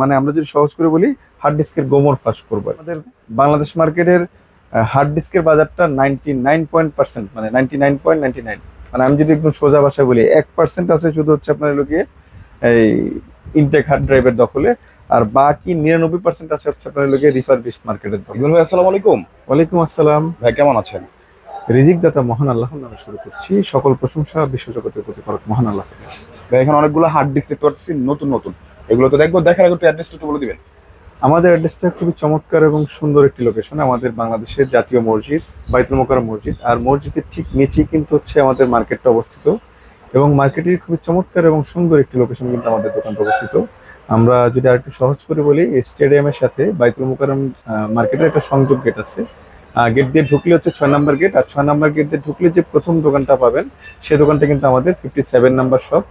মানে আমরা যদি সহজ করে বলি হার্ড ডিস্কের গোমর ফাঁস করব। আমাদের বাংলাদেশ মার্কেটের হার্ড ডিস্কের বাজারটা নাইনটি নাইন পয়েন্ট পার্সেন্ট মানে ninety nine point ninety nine মানে আমি যদি একদম সোজা ভাষায় বলি এক পার্সেন্ট আছে শুধু হচ্ছে আপনার লোকে এই ইনটেক হার্ড ড্রাইভের দখলে আর বাকি নিরানব্বই পার্সেন্ট আছে হচ্ছে আপনার লোকে রিফারবিশ মার্কেটের দখলে। ভাই আসসালামু আলাইকুম। ওয়ালাইকুম আসসালাম। ভাই কেমন আছেন? রিজিক দাতা মহান আল্লাহর নামে শুরু করছি। সকল প্রশংসা বিশ্বজগতের প্রতি করক মহান আল্লাহ। ভাই এখানে অনেকগুলো হার্ড ডিস্ক দেখতে পাচ্ছি নতুন নতুন। এগুলো তো দেখব, দেখার আগে অ্যাড্রেসটা একটু বলে দিবেন। আমাদের অ্যাড্রেসটা খুবই চমৎকার এবং সুন্দর একটি লোকেশন আমাদের বাংলাদেশের জাতীয় মসজিদ, বাইতুল মোকাররম মসজিদ। আর মসজিদের ঠিক নিচেই কিন্তু হচ্ছে আমাদের মার্কেটটা অবস্থিত। এবং মার্কেটের খুবই চমৎকার এবং সুন্দর একটি লোকেশন কিন্তু আমাদের দোকানটা অবস্থিত। আমরা যদি আর একটু সহজ করে বলি স্টেডিয়ামের সাথে বাইতুল মোকাররম মার্কেটের একটা সংযোগ গেট আছে। গেট দিয়ে ঢুকলে হচ্ছে ছয় নাম্বার গেট আর ছয় নাম্বার গেট দিয়ে ঢুকলে যে প্রথম দোকানটা পাবেন, সে দোকানটা কিন্তু আমাদের fifty seven number shop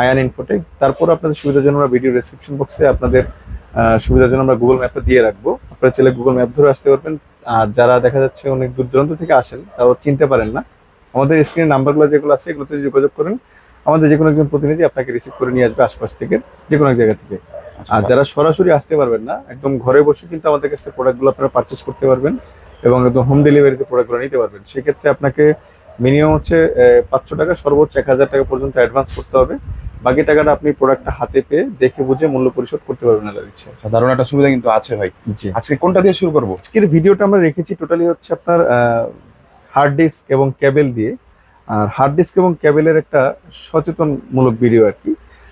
Ayan Infotech তারপর আপনাদের সুবিধার জন্য আমরা ভিডিও রেসিপশন বক্সে আপনাদের সুবিধার জন্য আমরা গুগল ম্যাপটা দিয়ে রাখব। আপনারা চাইলে গুগল ম্যাপ ধরে আসতে পারবেন। আর যারা দেখা যাচ্ছে অনেক দূর দূরান্ত থেকে আসেন তাও চিনতে পারেন না। আমাদের স্ক্রিনের নাম্বারগুলো যেগুলো আছে এগুলোতে যোগাযোগ করেন। আমাদের যে কোনো একজন প্রতিনিধি আপনাকে রিসিভ করে নিয়ে আসবে আশপাশ থেকে যে কোনো এক জায়গা থেকে। আর যারা সরাসরি আসতে পারবেন না একদম ঘরে বসে কিন্তু আমাদের কাছে প্রোডাক্টগুলো আপনারা পারচেস করতে পারবেন এবং একদম হোম ডেলিভারিতে প্রোডাক্টগুলো নিতে পারবেন। সেক্ষেত্রে আপনাকে মিনিমাম হচ্ছে পাঁচশো টাকা সর্বোচ্চ এক হাজার টাকা পর্যন্ত অ্যাডভান্স করতে হবে। বাকি টাকাটা আপনি প্রোডাক্টটা হাতে পেয়ে দেখে বুঝে মূল্য পরিশোধ করতে পারবেন আল্লাহর ইচ্ছে। সাধারণ একটা সুবিধা কিন্তু আছে ভাই। আজকে কোনটা দিয়ে শুরু করব? আজকের ভিডিওটা আমরা রেখেছি টোটালি হচ্ছে আপনার হার্ড ডিস্ক এবং ক্যাবেল দিয়ে। আর হার্ড ডিস্ক এবং ক্যাবেলের একটা সচেতনমূলক ভিডিও আর কি।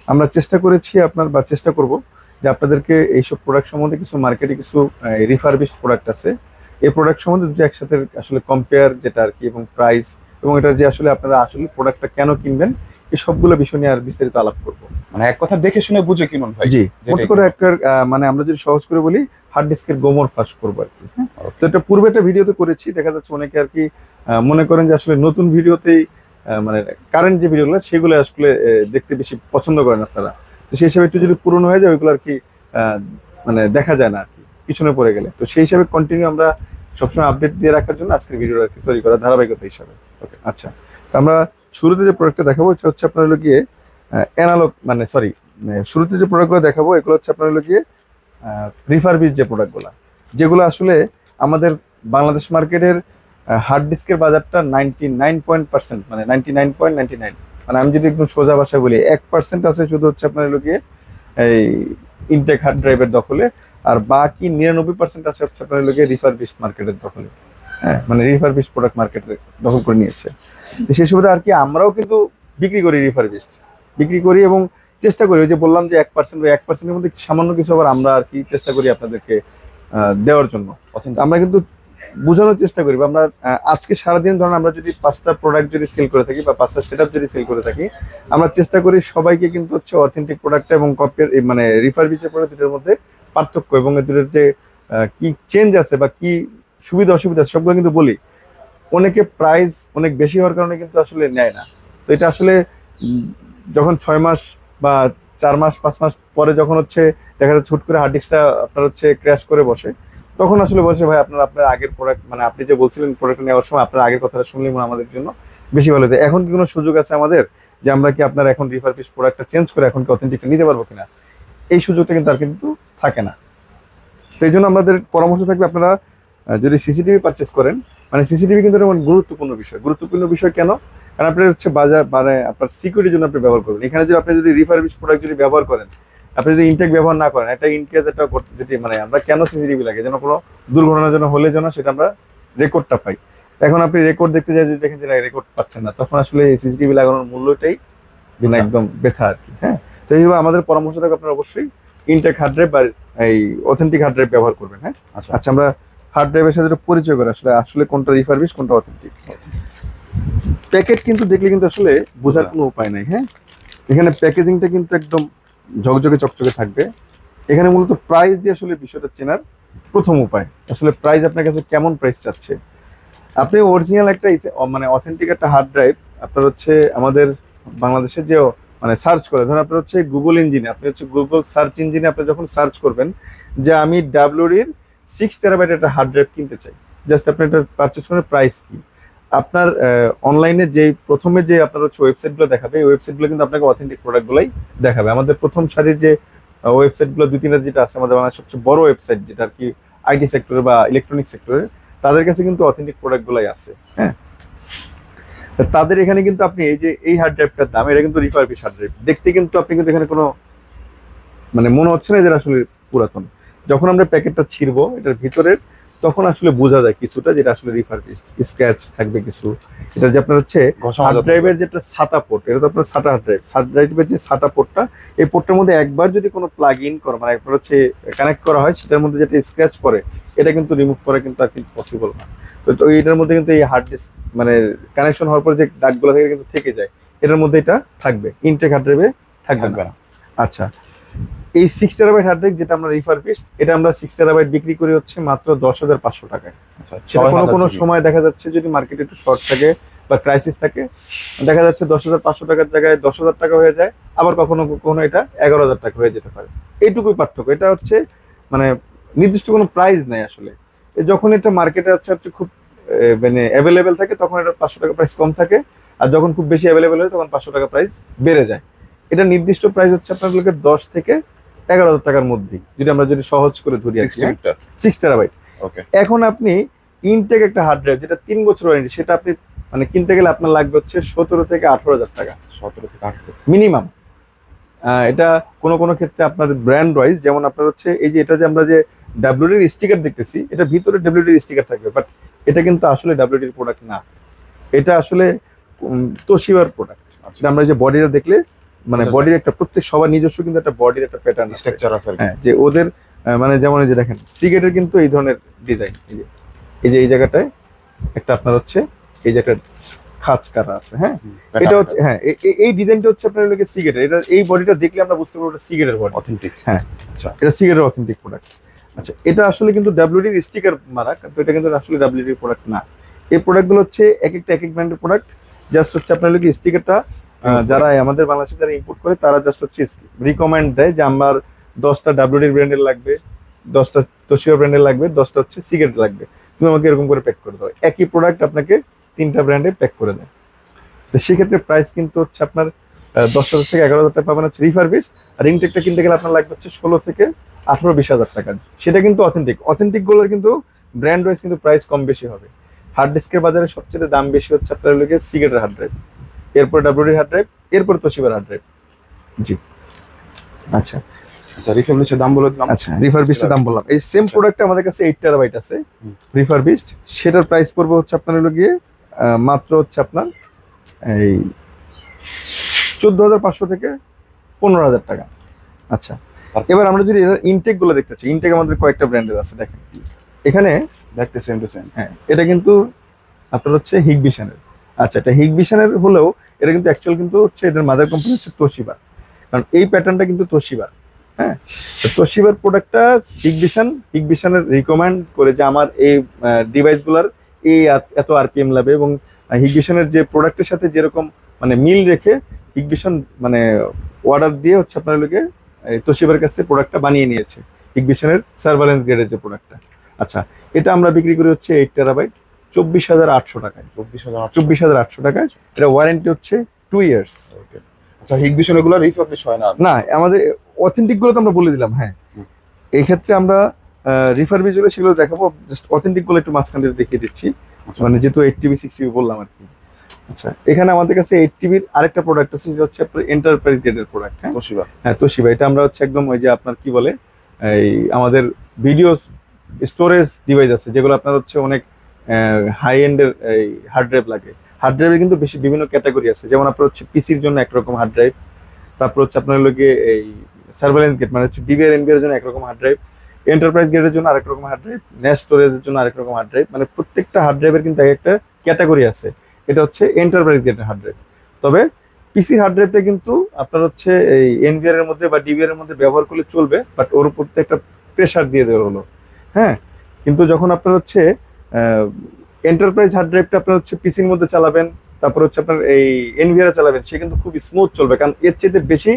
আমরা চেষ্টা করেছি আপনার বা চেষ্টা করব যে আপনাদেরকে এইসব প্রোডাক্ট সম্বন্ধে কিছু মার্কেটে কিছু রিফারবিশড প্রোডাক্ট আছে। এই প্রোডাক্ট সম্বন্ধে দুটো একসাথে আসলে কম্পেয়ার যেটা আর কি এবং প্রাইস এবং এটা যে আসলে আপনারা আসলে প্রোডাক্টটা কেন কিনবেন এই সবগুলো বিষয় নিয়ে আর বিস্তারিত আলাপ করব। মানে এক কথা দেখে শুনে বুঝে কিনুন ভাই জি মোট করে একটা মানে আমরা যদি সহজ করে বলি হার্ড ডিস্কের গোমর ফাঁস করব আর কি হ্যাঁ? তো এটা পূর্বে একটা ভিডিওতে করেছি দেখা যাচ্ছে অনেকে আর কি মনে করেন যে আসলে নতুন ভিডিওতেই মানে কারেন্ট যে ভিডিওগুলো সেগুলো আসলে দেখতে বেশি পছন্দ করেন আপনারা। তো সেই হিসাবে একটু যদি পুরনো হয়ে যায় ওইগুলো আর কি আহ, মানে দেখা যায় না আর কি পিছনে পড়ে গেলে। তো সেই হিসাবে কন্টিনিউ আমরা সবসময় আপডেট দিয়ে রাখার জন্য আজকের ভিডিও তৈরি করা ধারাবাহিকতা হিসাবে। ওকে আচ্ছা। তো আমরা শুরুতে যে প্রোডাক্টটা দেখাবো, এটা হচ্ছে আপনার হলো গিয়ে অ্যানালগ মানে সরি শুরুতে যে প্রোডাক্টগুলো দেখাবো, এগুলো হচ্ছে আপনার হলো গিয়ে রিফারবিশ যে প্রোডাক্টগুলো যেগুলো আসলে আমাদের বাংলাদেশ মার্কেটের হার্ড ডিস্কের বাজারটা নাইনটি নাইন পয়েন্ট পার্সেন্ট মানে ninety nine point ninety nine মানে আমি যদি একদম সোজা ভাষায় বলি, এক পার্সেন্ট আছে শুধু হচ্ছে আপনার হলো গিয়ে, এই ইনটেক হার্ড ড্রাইভের দখলে আর বাকি নিরানব্বই পার্সেন্ট আছে আপনার গিয়ে রিফারবিশ মার্কেটের দখলে। হ্যাঁ মানে রিফার রিফারবিশ প্রোডাক্ট মার্কেটে দখল করে নিয়েছে। সেই সুবিধা আর কি আমরাও কিন্তু বিক্রি করি রিফারবিশ বিক্রি করি এবং চেষ্টা করি ওই যে বললাম যে এক পার্সেন্ট ওই এক পার্সেন্টের মধ্যে সামান্য কিছু আবার আমরা আর কি চেষ্টা করি আপনাদেরকে দেওয়ার জন্য। আমরা কিন্তু বোঝানোর চেষ্টা করি বা আমরা আজকে সারাদিন ধরুন আমরা যদি পাঁচটা প্রোডাক্ট যদি সেল করে থাকি বা পাঁচটা সেট যদি সেল করে থাকি আমরা চেষ্টা করি সবাইকে কিন্তু হচ্ছে অথেন্টিক প্রোডাক্টটা এবং কপির মানে রিফারবিশের প্রোডাক্ট দুটোর মধ্যে পার্থক্য এবং এদের যে কি চেঞ্জ আছে বা কি সুবিধা অসুবিধা আছে সবগুলো কিন্তু বলি। অনেকে প্রাইস অনেক বেশি হওয়ার কারণে কিন্তু আসলে নেয় না। তো এটা আসলে যখন ছয় মাস বা চার মাস, পাঁচ মাস পরে যখন হচ্ছে দেখা যাচ্ছে হুট করে হার্ড ডিস্কটা আপনার হচ্ছে ক্র্যাশ করে বসে, তখন আসলে বলছে, ভাই, আপনার আপনার আগের প্রোডাক্ট মানে আপনি যে বলছিলেন প্রোডাক্ট নেওয়ার সময় আপনার আগের কথাটা শুনলেই মনে আমাদের জন্য বেশি ভালো হতো। এখন কি কোনো সুযোগ আছে আমাদের যে আমরা কি আপনার এখন রিফারবিশ প্রোডাক্টটা চেঞ্জ করে এখন কি অথেন্টিকটা নিতে পারব কিনা? এই সুযোগটা কিন্তু আর কিন্তু থাকে না। তো এই জন্য আমাদের পরামর্শ থাকবে আপনারা যদি সিসিটিভি পারচেস করেন মানে সিসিটিভি কিন্তু একটা গুরুত্বপূর্ণ বিষয়। গুরুত্বপূর্ণ বিষয় কেন? কারণ আপনার হচ্ছে বাজার মানে আপনার সিকিউরিটির জন্য আপনি ব্যবহার করবেন। এখানে যদি আপনি যদি রিফারবিশ প্রোডাক্ট যদি ব্যবহার করেন আপনি যদি ইনটেক ব্যবহার না করেন একটা ইনকেস একটা করতে যদি মানে আমরা কেন সিসিটিভি লাগে? যেন কোনো দুর্ঘটনার জন্য হলে যেন সেটা আমরা রেকর্ডটা পাই। এখন আপনি রেকর্ড দেখতে যাই যদি দেখেন যে রেকর্ড পাচ্ছেন না তখন আসলে এই সিসিটিভি লাগানোর মূল্যটাই বিনা একদম বেথা আর কি হ্যাঁ? তো এইভাবে আমাদের পরামর্শ থাকবে আপনারা অবশ্যই ইনটেক হার্ড ড্রাইভ বা এই অথেন্টিক হার্ড ড্রাইভ ব্যবহার করবেন হ্যাঁ? আচ্ছা। আচ্ছা আমরা হার্ড ড্রাইভের সাথে পরিচয় করে আসলে আসলে কোনটা রিফারবিশ কোনটা অথেন্টিক প্যাকেট কিন্তু দেখলে কিন্তু আসলে বোঝার কোনো উপায় নাই হ্যাঁ? এখানে প্যাকেজিংটা কিন্তু একদম ঝকঝকে চকচকে থাকবে। এখানে মূলত প্রাইস দিয়ে আসলে বিষয়টা চেনার প্রথম উপায়। আসলে প্রাইস আপনার কাছে কেমন প্রাইস চাচ্ছে? আপনি অরিজিনাল একটা মানে অথেন্টিক একটা হার্ড ড্রাইভ আপনার হচ্ছে আমাদের বাংলাদেশের যে মানে সার্চ করে। ধরুন আপনার হচ্ছে গুগল ইঞ্জিনে আপনি হচ্ছে গুগল সার্চ ইঞ্জিনে আপনি যখন সার্চ করবেন, যে আমি ডাব্লিউডির সিক্স টেরাবাইট একটা হার্ড ড্রাইভ কিনতে চাই। জাস্ট আপনি এটা পারচেস করার প্রাইস কি? আপনার অনলাইনে যে প্রথমে যে আপনার হচ্ছে ওয়েবসাইটগুলো দেখাবে, এই ওয়েবসাইটগুলো কিন্তু আপনাকে অথেন্টিক প্রোডাক্টগুলোই দেখাবে। আমাদের প্রথম সারির যে ওয়েবসাইটগুলো দুই তিনটা যেটা আছে, আমাদের বাংলাদেশের সবচেয়ে বড় ওয়েবসাইট যেটা আর কি আইটি সেক্টরে বা ইলেকট্রনিক সেক্টরে তাদের কাছে কিন্তু অথেন্টিক প্রোডাক্টগুলোই আছে। হ্যাঁ? তাদের এখানে কিন্তু আপনি এই যে, এই হার্ড ড্রাইভটার দাম, এটা কিন্তু রিফারবিশ হার্ড ড্রাইভ দেখতে কিন্তু আপনি কিন্তু এখানে কোনো মানে মনে হচ্ছে না যে আসলে পুরাতন। যখন আমরা প্যাকেটটা ছিঁড়বো, এটার ভিতরের তখন আসলে বোঝা যায় কিছুটা যেটা আসলে রিফারবিশ স্ক্র্যাচ থাকবে কিছু। এটা যে আপনার হচ্ছে হার্ড ড্রাইভের যেটা সাটা পোর্ট এটা তো আপনার সাটা হার্ড ড্রাইভ সাটা ড্রাইভের যে সাটা পোর্টটা এই পোর্টটার মধ্যে একবার যদি কোনো প্লাগ ইন করা মানে একবার হচ্ছে কানেক্ট করা হয় সেটার মধ্যে যেটা স্ক্র্যাচ পড়ে এটা কিন্তু রিমুভ করা কিন্তু আর কিন্তু পসিবল না। তো এটার মধ্যে কিন্তু এই হার্ড ডিস্ক মানে কানেকশন হওয়ার পরে যে দাগগুলো থাকে কিন্তু থেকে যায়। এটার মধ্যে এটা থাকবে। ইনটেক হার্ড ড্রাইভে থাকবে না। আচ্ছা। এই সিক্স টেরাবাইট হার্ড ড্রাইভ যেটা আমরা রিফার পিস এটা আমরা সিক্স টেরাবাইট বিক্রি করি হচ্ছে মাত্র দশ হাজার পাঁচশো টাকায়। আচ্ছা কোনো কোনো সময় দেখা যাচ্ছে যদি মার্কেটে একটু শর্ট থাকে বা ক্রাইসিস থাকে দেখা যাচ্ছে দশ হাজার পাঁচশো টাকার জায়গায় দশ হাজার টাকা হয়ে যায় আবার কখনো কখনো এটা এগারো হাজার টাকা হয়ে যেতে পারে। এইটুকুই পার্থক্য। এটা হচ্ছে মানে নির্দিষ্ট কোনো প্রাইস নেই আসলে। যখন এটা মার্কেটে হচ্ছে হচ্ছে খুব মানে অ্যাভেলেবেল থাকে তখন এটা পাঁচশো টাকা প্রাইস কম থাকে। আর যখন খুব বেশি অ্যাভেলেবেল হয় তখন পাঁচশো টাকা প্রাইস বেড়ে যায়। এটা নির্দিষ্ট প্রাইস হচ্ছে আপনাদেরকে দশ থেকে এগারো হাজার টাকার মধ্যেই যদি আমরা যদি সহজ করে ধরি আর কি হ্যাঁ? 60 টা সিক্স টেরাবাইট ওকে এখন আপনি ইনটেক একটা হার্ড ড্রাইভ যেটা তিন বছর ওয়ারেন্টি সেটা আপনি মানে কিনতে গেলে আপনার লাগবে হচ্ছে সতেরো থেকে আঠারো হাজার টাকা। 17 থেকে 18 মিনিমাম এটা কোনো কোনো ক্ষেত্রে আপনার ব্র্যান্ড ওয়াইজ যেমন আপনার হচ্ছে এই যে এটা যে আমরা যে ডাব্লিউডির স্টিকার দেখতেছি এটা ভিতরে ডাব্লিউডির স্টিকার থাকবে বাট এটা কিন্তু আসলে ডাব্লিউডির প্রোডাক্ট না। এটা আসলে তোশিবার প্রোডাক্ট আচ্ছা। আমরা যে বডিটা দেখলে মানে বডির একটা প্রত্যেক সবার নিজস্ব কিন্তু একটা বডির একটা প্যাটার্ন স্ট্রাকচার আছে। হ্যাঁ যে ওদের মানে যেমন এই যে দেখেন সিগারেটের কিন্তু এই ধরনের ডিজাইন এই যে এই যে এই জায়গাটায় একটা আপনার হচ্ছে এই যে একটা খাঁচ কাটা আছে হ্যাঁ? এটা হচ্ছে হ্যাঁ এই ডিজাইনটা হচ্ছে আপনার লোকে সিগারেট এটা এই বডিটা দেখলে আমরা বুঝতে পারব এটা সিগারেটের বডি অথেন্টিক হ্যাঁ। আচ্ছা। এটা সিগারেটের অথেন্টিক প্রোডাক্ট আচ্ছা এটা আসলে কিন্তু ডাব্লিউডির স্টিকার মারা কিন্তু এটা কিন্তু আসলে ডাব্লিউডির প্রোডাক্ট না। এই প্রোডাক্টগুলো হচ্ছে এক একটা এক এক ব্র্যান্ডের প্রোডাক্ট জাস্ট হচ্ছে আপনার লোকে স্টিকারটা যারা আমাদের বাংলাদেশে যারা ইম্পোর্ট করে তারা জাস্ট হচ্ছে রিকমেন্ড দেয় যে আমার দশটা ডাব্লিউডির ব্র্যান্ডের লাগবে দশটা তোশিয়া ব্র্যান্ডের লাগবে দশটা হচ্ছে সিগারেট লাগবে। তুমি আমাকে এরকম করে প্যাক করে দাও। একই প্রোডাক্ট আপনাকে তিনটা ব্র্যান্ডে প্যাক করে দেয়। তো সেক্ষেত্রে প্রাইস কিন্তু হচ্ছে আপনার দশ হাজার থেকে এগারো হাজার টাকা পাবেন হচ্ছে রিফারবিশ আর ইনটেকটা কিনতে গেলে আপনার লাগবে হচ্ছে ষোলো থেকে আঠারো বিশ হাজার টাকা। সেটা কিন্তু অথেন্টিক অথেন্টিকগুলোর কিন্তু ব্র্যান্ড ওয়াইজ কিন্তু প্রাইস কম বেশি হবে। হার্ড ডিস্কের বাজারে সবচেয়ে দাম বেশি হচ্ছে আপনার সিগারেটের হার্ড ড্রাইভ এরপর ডাব্লিউডি হার্ড ড্রাইভ এরপর তোশিবার হার্ড ড্রাইভ জি। আচ্ছা। আচ্ছা দাম বলে দিলাম আচ্ছা দাম বললাম। এই সেম প্রোডাক্ট আমাদের কাছে টেরাবাইট আছে। রিফারবিশড সেটার প্রাইস পড়বে হচ্ছে আপনার হলো গিয়ে মাত্র হচ্ছে আপনার এই চোদ্দ হাজার পাঁচশো থেকে পনেরো হাজার টাকা। আচ্ছা এবার আমরা যদি এর ইনটেকগুলো দেখতে চাই ইনটেক আমাদের কয়েকটা ব্র্যান্ডের আছে দেখেন। এখানে দেখতে সেম টু সেম হ্যাঁ এটা কিন্তু আপনার হচ্ছে হিগবিশনের আচ্ছা এটা হিগবিশনের হলেও এটা কিন্তু অ্যাকচুয়াল কিন্তু হচ্ছে এদের মাদার কোম্পানি হচ্ছে তোশিবা। কারণ এই প্যাটার্নটা কিন্তু তোশিবার হ্যাঁ? তোশিবার প্রোডাক্টটা হিগবিশন হিগবিশনের রিকমেন্ড করে যে আমার এই ডিভাইসগুলোর এই এত- আরপিএম লাগবে এবং হিগবিশনের যে প্রোডাক্টের সাথে যেরকম মানে মিল রেখে হিগবিশন মানে অর্ডার দিয়ে হচ্ছে আপনার লোকে তোশিবার কাছে প্রোডাক্টটা বানিয়ে নিয়েছে হিগবিশনের সার্ভালেন্স গ্রেডের যে প্রোডাক্টটা আচ্ছা এটা আমরা বিক্রি করি হচ্ছে এইট টেরাবাইট চব্বিশ হাজার আটশো টাকায়। চব্বিশ হাজার চব্বিশ হাজার আটশো টাকায়। এটা ওয়ারেন্টি হচ্ছে টু ইয়ার্স আচ্ছা হিগ বিষয় এগুলো রিফাবলিশ হয় না না আমাদের অথেন্টিকগুলো তো আমরা বলে দিলাম হ্যাঁ। এই ক্ষেত্রে আমরা রিফার ভিজুয়ালে সেগুলো দেখাবো। জাস্ট অথেন্টিকগুলো একটু মাঝখান দিয়ে দেখিয়ে দিচ্ছি। আচ্ছা। মানে যেহেতু এইট টিভি সিক্স টিভি বললাম আর কি। আচ্ছা। এখানে আমাদের কাছে এইট টিভির আরেকটা প্রোডাক্ট আছে যেটা হচ্ছে আপনার এন্টারপ্রাইজ গ্রেডের প্রোডাক্ট হ্যাঁ। তোশিবা। হ্যাঁ তোশিবা। এটা আমরা হচ্ছে একদম ওই যে আপনার কি বলে এই আমাদের ভিডিও স্টোরেজ ডিভাইস আছে যেগুলো আপনার হচ্ছে অনেক হাই এন্ডের এই হার্ড ড্রাইভ লাগে। হার্ড ড্রাইভের কিন্তু বেশি বিভিন্ন ক্যাটাগরি আছে। যেমন আপনার হচ্ছে পিসির জন্য একরকম হার্ড ড্রাইভ তারপর হচ্ছে আপনার লোকে এই সার্ভেলেন্স গেট মানে হচ্ছে ডিবিআর এনবিআর জন্য একরকম হার্ড ড্রাইভ এন্টারপ্রাইজ গেটের জন্য আরেক রকম হার্ড ড্রাইভ নেট স্টোরেজের জন্য আরেক রকম হার্ড ড্রাইভ মানে প্রত্যেকটা হার্ড ড্রাইভের কিন্তু এক একটা ক্যাটাগরি আছে। এটা হচ্ছে এন্টারপ্রাইজ গেটের হার্ড ড্রাইভ তবে পিসি হার্ড ড্রাইভটা কিন্তু আপনার হচ্ছে এই এনভিআর এর মধ্যে বা ডিবিআর এর মধ্যে ব্যবহার করলে চলবে বাট ওর উপর একটা প্রেশার দিয়ে দেওয়া হলো। হ্যাঁ? কিন্তু যখন আপনার হচ্ছে এন্টারপ্রাইজ হার্ড ড্রাইভটা আপনার হচ্ছে পিসির মধ্যে চালাবেন তারপর হচ্ছে আপনার এই এনভিআর চালাবেন সে কিন্তু খুব স্মুথ চলবে কারণ এর চেয়ে বেশি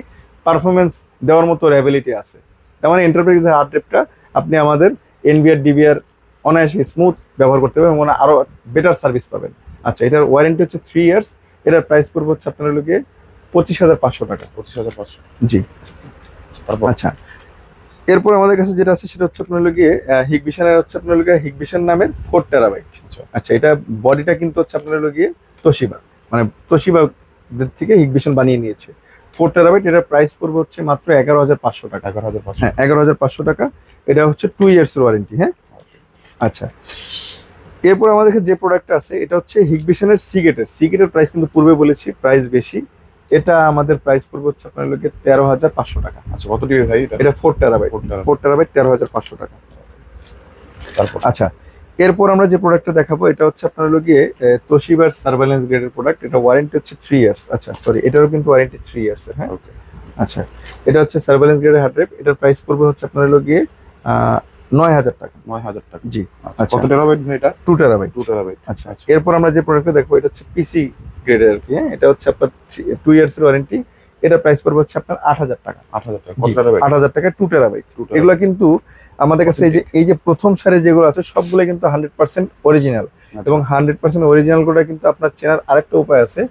পারফরমেন্স দেওয়ার মতো অ্যাবিলিটি আছে। তেমন এন্টারপ্রাইজ হার্ড ড্রাইভটা আপনি আমাদের এনভিআর ডিবিআর অনায়াসে স্মুথ ব্যবহার করতে পারবেন মানে আরও বেটার সার্ভিস পাবেন। আচ্ছা এটার ওয়ারেন্টি হচ্ছে থ্রি ইয়ার্স এটার প্রাইস পড়বে হচ্ছে আপনার লোকে পঁচিশ হাজার পাঁচশো টাকা। পঁচিশ হাজার পাঁচশো। জি। তারপর? আচ্ছা এরপর আমাদের কাছে যেটা আছে সেটা হচ্ছে আপনার লগে হিগবিশনের হচ্ছে আপনার লগে হিগবিশন নামের ফোর টেরাবাইট আচ্ছা এটা বডিটা কিন্তু হচ্ছে আপনার লগে তোশিবা মানে তোশিবা থেকে হিগবিশন বানিয়ে নিয়েছে। ফোর টেরাবাইট এটার প্রাইস পড়বে হচ্ছে মাত্র এগারো হাজার পাঁচশো টাকা, এগারো হাজার পাঁচশো। হ্যাঁ এগারো হাজার পাঁচশো টাকা। এটা হচ্ছে টু ইয়ার্স ওয়ারেন্টি হ্যাঁ? আচ্ছা। এরপর আমাদের যে প্রোডাক্টটা আছে, এটা হচ্ছে হিগবিশনের সিগেটের সিগেটের প্রাইস কিন্তু পূর্বে বলেছি প্রাইস বেশি। এটা আমাদের প্রাইস পড়বে হচ্ছে আপনার লোকে তেরো হাজার পাঁচশো টাকা। আচ্ছা কত টিভি ভাই এটা? Four terabyte. ফোর টেরাবাইট তেরো হাজার পাঁচশো টাকা। তারপর? আচ্ছা এরপর আমরা যে প্রোডাক্টটা দেখাবো এটা হচ্ছে আপনার লগিয়ে তোশিবার সার্ভেলেন্স গ্রেডের প্রোডাক্ট এটা ওয়ারেন্টি হচ্ছে থ্রি ইয়ার্স আচ্ছা সরি এটারও কিন্তু ওয়ারেন্টি থ্রি ইয়ার্স হ্যাঁ? আচ্ছা এটা হচ্ছে সার্ভেলেন্স গ্রেডের হার্ড ড্রাইভ এটার প্রাইস পড়বে হচ্ছে আপনার লগিয়ে নয় হাজার টাকা। নয় হাজার টাকা। জি আচ্ছা আচ্ছা। কত টেরাবাইট এটা? টু টেরাবাইট টু টেরাবাইট আচ্ছা এরপর আমরা যে প্রোডাক্টটা দেখব এটা হচ্ছে পিসি গ্রেডের আর কি হ্যাঁ? এটা হচ্ছে আপনার টু ইয়ার্স এর ওয়ারেন্টি এটা প্রাইস পড়বে হচ্ছে আপনার আট হাজার টাকা। আট হাজার টাকা আট হাজার টাকা টু টেরাবাইট এগুলো কিন্তু আমাদের কাছে এই যে এই যে প্রথম সারে যেগুলো আছে সবগুলো কিন্তু হান্ড্রেড পার্সেন্ট অরিজিনাল এবং হান্ড্রেড পার্সেন্ট অরিজিনালগুলো কিন্তু আপনার চেনার আরেকটা উপায় আছে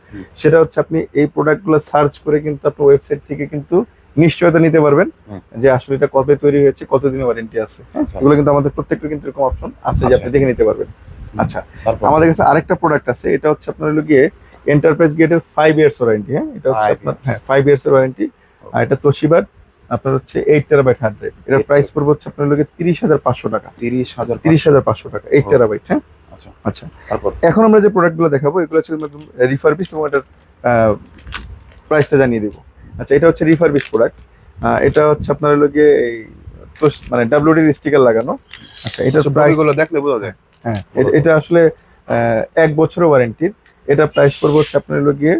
সেটা হচ্ছে আপনি এই প্রোডাক্টগুলো সার্চ করে কিন্তু আপনার ওয়েবসাইট থেকে কিন্তু নিশ্চয়তা নিতে পারবেন যে আসলে এটা কবে তৈরি হয়েছে কতদিন ওয়ারেন্টি আছে হ্যাঁ? আচ্ছা। এগুলো কিন্তু আমাদের প্রত্যেকটা কিন্তু এরকম অপশন আছে যে আপনি আচ্ছা। দেখে নিতে পারবেন। আচ্ছা আমাদের কাছে আরেকটা প্রোডাক্ট আছে এটা হচ্ছে আপনার হলো গিয়ে এন্টারপ্রাইজ গেটের ফাইভ ইয়ার্স ওয়ারেন্টি হ্যাঁ? এটা হচ্ছে আপনার হ্যাঁ ফাইভ ইয়ার্স এর ওয়ারেন্টি আর এটা তোশিবার আপনার হচ্ছে এইট টেরাবাইট হার্ড ড্রাইভ এটার প্রাইস পড়বে হচ্ছে আপনার লোকে তিরিশ হাজার পাঁচশো টাকা। তিরিশ হাজার তিরিশ হাজার পাঁচশো টাকা এইট। টেরাবাইট হ্যাঁ? আচ্ছা। আচ্ছা। তারপর? এখন আমরা যে প্রোডাক্টগুলো দেখাবো এগুলো হচ্ছে রিফারবিশ এবং এটার প্রাইসটা জানিয়ে দেবো। আচ্ছা এটা হচ্ছে রিফারবিশ প্রোডাক্ট এটা হচ্ছে আপনার লোকে এই মানে ডাব্লিউডির স্টিকার লাগানো। আচ্ছা এটা আচ্ছা প্রাইস বইগুলো দেখলে বোঝা যায়। হ্যাঁ এটা আসলে এক বছরের ওয়ারেন্টির এটা প্রাইস পড়বে হচ্ছে আপনার হলো গিয়ে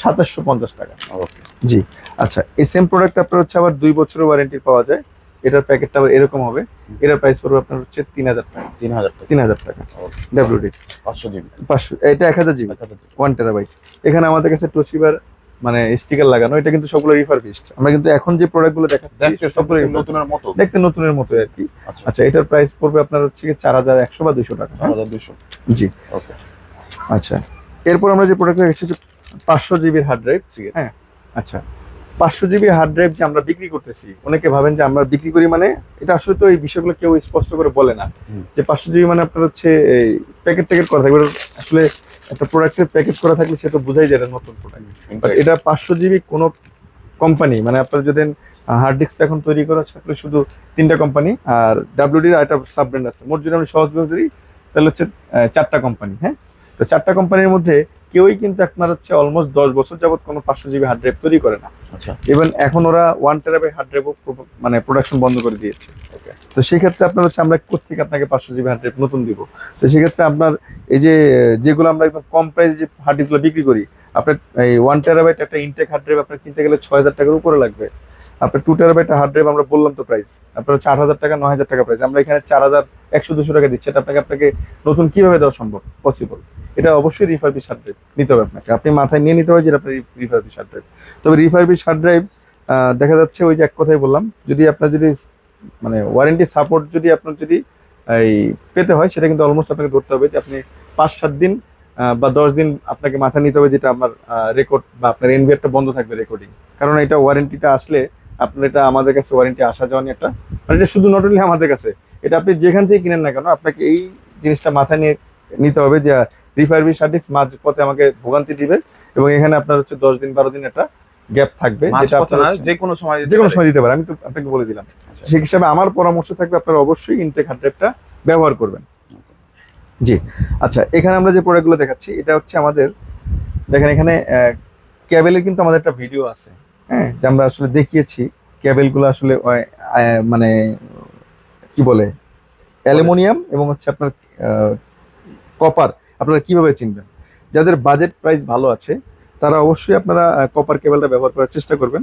সাতাশশো পঞ্চাশ টাকা। ওকে জি আচ্ছা এই সেম প্রোডাক্ট আপনার হচ্ছে আবার দুই বছরের ওয়ারেন্টি পাওয়া যায়। এটার প্যাকেটটা আবার এরকম হবে। এটার প্রাইস পড়বে আপনার হচ্ছে তিন হাজার টাকা। তিন হাজার টাকা। তিন হাজার টাকা। ডাব্লিউডি পাঁচশো জিবি। পাঁচশো এটা এক হাজার জিবি। ওয়ান টেরাবাইট এখানে আমাদের কাছে টোচিবার মানে স্টিকার লাগানো এটা কিন্তু সবগুলো রিফারবিশড আমরা কিন্তু এখন যে প্রোডাক্টগুলো দেখাচ্ছি সবগুলো নতুনের মতো। দেখতে নতুনের মতো আর কি। আচ্ছা। আচ্ছা এটার প্রাইস পড়বে আপনার হচ্ছে চার হাজার একশো বা দুশো টাকা চার হ্যাঁ? হাজার দুশো জি। ওকে আচ্ছা এরপর আমরা যে প্রোডাক্ট হচ্ছে পাঁচশো জিবির হার্ড ড্রাইভ হ্যাঁ। আচ্ছা পাঁচশো জিবি হার্ড ড্রাইভ যে আমরা বিক্রি করতেছি অনেকে ভাবেন যে আমরা বিক্রি করি মানে এটা আসলে তো এই বিষয়গুলো কেউ স্পষ্ট করে বলে না। যে পাঁচশো জিবি মানে আপনার হচ্ছে এই প্যাকেট ট্যাকেট করা থাকবে আসলে একটা প্রোডাক্টের প্যাকেট করা থাকলে সেটা বোঝাই যায় নতুন প্রোডাক্ট এটা পাঁচশো জিবি কোনো কোম্পানি মানে আপনার যদি হার্ড ডিস্ক এখন তৈরি করা থাকলে শুধু তিনটা কোম্পানি আর ডাব্লিউডির আর একটা সাব ব্র্যান্ড আছে। মোট যদি আমি সহজ ধরি তাহলে হচ্ছে চারটা কোম্পানি হ্যাঁ? তো চারটা কোম্পানির মধ্যে কেউই কিন্তু আপনার হচ্ছে অলমোস্ট দশ বছর যাবত কোনো পাঁচশো জিবি হার্ড ড্রাইভ তৈরি করে না। আচ্ছা। ইভেন এখন ওরা ওয়ান টেরাবাই হার্ড ড্রাইভ মানে প্রোডাকশন বন্ধ করে দিয়েছে। তো সেই ক্ষেত্রে আপনার হচ্ছে আমরা কোথেকে আপনাকে পাঁচশো জিবি হার্ড ড্রাইভ নতুন দিব? তো সেক্ষেত্রে আপনার এই যে যেগুলো আমরা একদম কম প্রাইসে যে হার্ড ডিস্কগুলো বিক্রি করি আপনার এই ওয়ান টেরাবাইট একটা ইনটেক হার্ড ড্রাইভ আপনার কিনতে গেলে ছয় হাজার টাকার উপরে লাগবে। আপনার টু টেরাবাইট হার্ড ড্রাইভ আমরা বললাম তো প্রাইস আপনার আট হাজার টাকা নয় হাজার টাকা প্রাইস আমরা এখানে চার হাজার একশো, দুশো টাকা দিচ্ছে। এটা আপনাকে আপনাকে নতুন কীভাবে দেওয়া সম্ভব? পসিবল এটা অবশ্যই রিফারবিশ হার্ড ড্রাইভ নিতে হবে আপনাকে। আপনি মাথায় নিয়ে নিতে হবে যে আপনার রিফারবিশ হার্ড ড্রাইভ তবে রিফারবিশ হার্ড ড্রাইভ দেখা যাচ্ছে ওই যে এক কথাই বললাম, যদি আপনার যদি মানে ওয়ারেন্টি সাপোর্ট যদি আপনার যদি, এই, পেতে হয়, সেটা কিন্তু অলমোস্ট আপনাকে ধরতে হবে যে আপনি পাঁচ, সাত দিন বা দশ দিন আপনাকে মাথা নিতে হবে যেটা আমার রেকর্ড বা আপনার এনভিআরটা বন্ধ থাকবে রেকর্ডিং কারণ এটা ওয়ারেন্টিটা আসলে আপনার এটা আমাদের কাছে ওয়ারেন্টি আসা যাওয়া নিয়ে একটা মানে এটা শুধু নট অনলি আমাদের কাছে এটা আপনি যেখান থেকে কিনেন না কেন আপনাকে এই জিনিসটা মাথায় নিয়ে নিতে হবে যে রিফারবি সার্ভিস মাঝ পথে আমাকে ভোগান্তি দিবে এবং এখানে আপনার হচ্ছে দশ দিন বারো দিন একটা গ্যাপ থাকবে যে কোনো সময় যে কোনো সময় দিতে পারে আমি তো আপনাকে বলে দিলাম। আচ্ছা। সেই হিসাবে আমার পরামর্শ থাকবে আপনারা অবশ্যই ইনটেক হার্ড ড্রাইভটা ব্যবহার করবেন। জি আচ্ছা এখানে আমরা যে প্রোডাক্টগুলো দেখাচ্ছি এটা হচ্ছে আমাদের দেখেন এখানে ক্যাবেলের কিন্তু আমাদের একটা ভিডিও আছে হ্যাঁ যে আমরা আসলে দেখিয়েছি ক্যাবেলগুলো আসলে মানে কি বলে? অ্যালুমিনিয়াম এবং হচ্ছে আপনার কপার আপনারা কীভাবে চিনবেন? যাদের বাজেট প্রাইস ভালো আছে তারা অবশ্যই আপনারা কপার কেবলটা ব্যবহার করার চেষ্টা করবেন।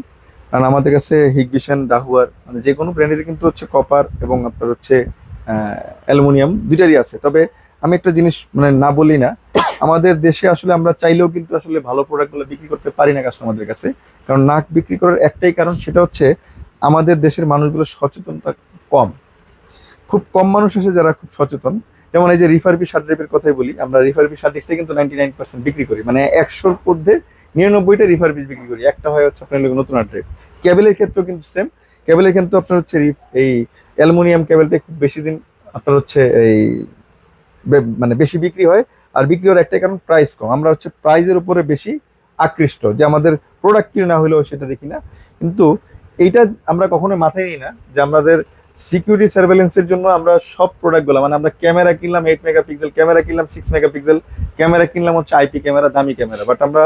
কারণ আমাদের কাছে হিগবিশন ডাহুয়ার মানে যে কোনো ব্র্যান্ডের কিন্তু হচ্ছে কপার এবং আপনার হচ্ছে অ্যালুমিনিয়াম দুইটারই আছে। তবে আমি একটা জিনিস মানে না বলি না আমাদের দেশে আসলে আমরা চাইলেও কিন্তু আসলে ভালো প্রোডাক্টগুলো বিক্রি করতে পারি না কাস্টমারদের কাছে। কারণ নাক বিক্রি করার একটাই কারণ সেটা হচ্ছে আমাদের দেশের মানুষগুলো সচেতনতা কম। খুব কম মানুষ আছে যারা খুব সচেতন। যেমন এই যে রিফারবি শার্ট ড্রাইভের কথাই বলি, আমরা রিফারবি শার্ট ড্রাইভটা কিন্তু নাইনটি নাইন পার্সেন্ট বিক্রি করি। মানে একশোর মধ্যে নিরানব্বইটা রিফারবিশ বিক্রি করি। একটা হয় হচ্ছে আপনার নতুন ড্রাইভ ক্যাবেলের ক্ষেত্রেও কিন্তু সেম কেবলের কিন্তু আপনার হচ্ছে এই অ্যালুমিনিয়াম ক্যাবেলটা খুব বেশি দিন আপনার হচ্ছে এই মানে বেশি বিক্রি হয়। আর বিক্রি হওয়ার একটাই কারণ প্রাইস কম। আমরা হচ্ছে প্রাইজের উপরে বেশি আকৃষ্ট। যে আমাদের প্রোডাক্ট কিনে না হলেও সেটা দেখি না। কিন্তু এইটা আমরা কখনো মাথায় নিই না যে আমাদের সিকিউরিটি সার্ভেলেন্সের জন্য আমরা সব প্রোডাক্টগুলো মানে আমরা ক্যামেরা কিনলাম এইট মেগাপিক্সেল ক্যামেরা কিনলাম সিক্স মেগাপিক্সেল ক্যামেরা কিনলাম হচ্ছে আইপি ক্যামেরা দামি ক্যামেরা বাট আমরা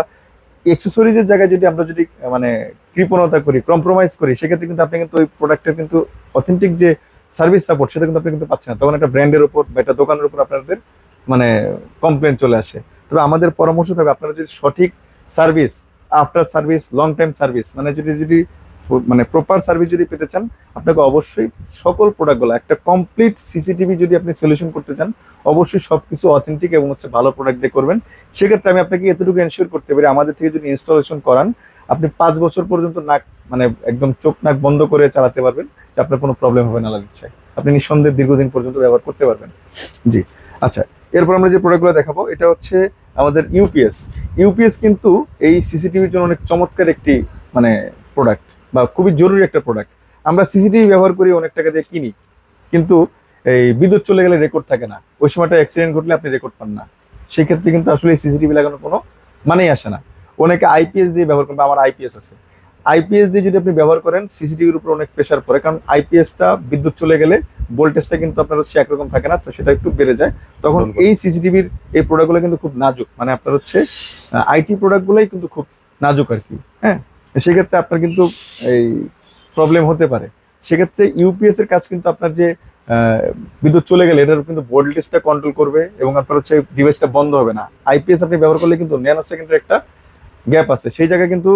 এক্সেসরিজের জায়গায় যদি আমরা যদি মানে কৃপণতা করি কম্প্রোমাইজ করি, সেক্ষেত্রে কিন্তু আপনি কিন্তু ওই প্রোডাক্টের কিন্তু অথেন্টিক যে সার্ভিস সাপোর্ট সেটা কিন্তু আপনি কিন্তু পাচ্ছেন না। তখন একটা ব্র্যান্ডের উপর বা একটা দোকানের উপর আপনাদের মানে কমপ্লেন চলে আসে। তবে আমাদের পরামর্শ থাকবে আপনারা যদি সঠিক service after service long time service মানে যদি যদি মানে প্রপার সার্ভিস যদি পেতে চান, আপনাকে অবশ্যই সকল প্রোডাক্টগুলো একটা কমপ্লিট সিসিটিভি যদি আপনি সলিউশন করতে চান, অবশ্যই সব কিছু অথেন্টিক এবং হচ্ছে ভালো প্রোডাক্ট দিয়ে করবেন। সেক্ষেত্রে আমি আপনাকে এতটুকু এনশিওর করতে পারি, আমাদের থেকে যদি ইনস্টলেশন করান, আপনি পাঁচ বছর পর্যন্ত নাক মানে একদম চোখ নাক বন্ধ করে চালাতে পারবেন, যে আপনার কোনো প্রবলেম হবে না ইচ্ছায় আপনি নিঃসন্দেহে দীর্ঘদিন পর্যন্ত ব্যবহার করতে পারবেন। জি আচ্ছা এরপর আমরা যে প্রোডাক্টগুলো দেখাবো, এটা হচ্ছে আমাদের ইউপিএস ইউপিএস কিন্তু এই সিসিটিভির জন্য অনেক চমৎকার একটি মানে প্রোডাক্ট বা খুবই জরুরি একটা প্রোডাক্ট আমরা সিসিটিভি ব্যবহার করি অনেক টাকা দিয়ে কিনি। কিন্তু এই বিদ্যুৎ চলে গেলে রেকর্ড থাকে না। ওই সময়টা অ্যাক্সিডেন্ট ঘটলে আপনি রেকর্ড পান না। সেক্ষেত্রে কিন্তু আসলে সিসিটিভি লাগানোর কোনো মানেই আসে না। অনেকে আইপিএস দিয়ে ব্যবহার করেন বা আমার আইপিএস আছে। আইপিএস দিয়ে যদি আপনি ব্যবহার করেন সিসিটিভির উপর অনেক প্রেশার পড়ে। কারণ আইপিএসটা বিদ্যুৎ চলে গেলে ভোল্টেজটা কিন্তু আপনার হচ্ছে একরকম থাকে না তো সেটা একটু বেড়ে যায়। তখন এই সিসিটিভির এই প্রোডাক্টগুলো কিন্তু খুব নাজুক। মানে আপনার হচ্ছে আইটি প্রোডাক্টগুলোই কিন্তু খুব নাজুক আর কি। হ্যাঁ? সেক্ষেত্রে আপনার কিন্তু এই প্রবলেম হতে পারে। সেক্ষেত্রে ইউপিএস এর কাজ কিন্তু আপনার যে বিদ্যুৎ চলে গেলে এটার কিন্তু ভোল্টেজটা কন্ট্রোল করবে এবং আপনার হচ্ছে ডিভাইসটা বন্ধ হবে না। আইপিএস আপনি ব্যবহার করলে কিন্তু ন্যানো সেকেন্ডের একটা গ্যাপ আছে। সেই জায়গায় কিন্তু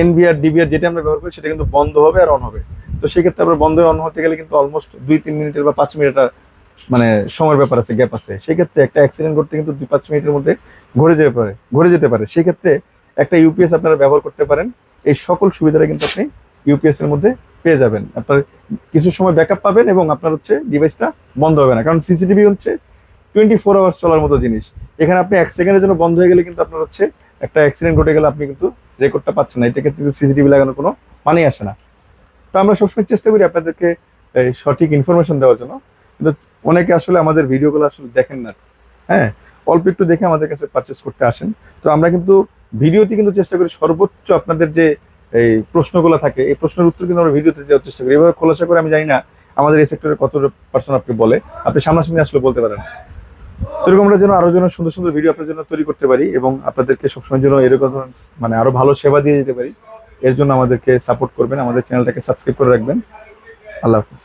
এনভিআর ডিভিআর যেটা আমরা ব্যবহার করি সেটা কিন্তু বন্ধ হবে আর অন হবে। তো সেক্ষেত্রে আপনার বন্ধ অন হতে গেলে কিন্তু অলমোস্ট দুই তিন মিনিটের বা পাঁচ মিনিটের মানে সময়ের ব্যাপার আছে গ্যাপ আছে। সেক্ষেত্রে একটা অ্যাক্সিডেন্ট করতে কিন্তু দুই পাঁচ মিনিটের মধ্যে ঘুরে যেতে পারে, ঘুরে যেতে পারে। সেক্ষেত্রে একটা ইউপিএস আপনারা ব্যবহার করতে পারেন। এই সকল সুবিধাটা কিন্তু আপনি ইউপিএস এর মধ্যে পেয়ে যাবেন। আপনার কিছু সময় ব্যাকআপ পাবেন এবং আপনার হচ্ছে ডিভাইসটা বন্ধ হবে না। কারণ সিসিটিভি হচ্ছে টোয়েন্টি ফোর আওয়ার্স চলার মতো জিনিস। এখানে আপনি এক সেকেন্ডের জন্য বন্ধ হয়ে গেলে কিন্তু আপনার হচ্ছে একটা অ্যাক্সিডেন্ট ঘটে গেলে আপনি কিন্তু রেকর্ডটা পাচ্ছেন না। এটা ক্ষেত্রে সিসিটিভি লাগানোর কোনো মানেই আসে না। তো আমরা সবসময় চেষ্টা করি আপনাদেরকে সঠিক ইনফরমেশন দেওয়ার জন্য। কিন্তু অনেকে আসলে আমাদের ভিডিওগুলো আসলে দেখেন না। হ্যাঁ? অল্প একটু দেখে আমাদের কাছে পারচেস করতে আসেন। তো আমরা কিন্তু ভিডিওতে কিন্তু চেষ্টা করি সর্বোচ্চ আপনাদের যে এই প্রশ্নগুলো থাকে, এই প্রশ্নের উত্তর কিন্তু আমরা ভিডিওতে দেওয়ার চেষ্টা করি। এভাবে খোলাসা করে আমি জানি না আমাদের এই সেক্টরে কত পার্সন আপনি বলে। আপনি সামনাসামনি আসলে বলতে পারেন। এরকম আমরা যেন আরও যেন সুন্দর সুন্দর ভিডিও আপনার জন্য তৈরি করতে পারি এবং আপনাদেরকে সবসময় যেন এরকম মানে আরও ভালো সেবা দিয়ে যেতে পারি। এর জন্য আমাদেরকে সাপোর্ট করবেন। আমাদের চ্যানেলটাকে সাবস্ক্রাইব করে রাখবেন। আল্লাহ হাফিজ।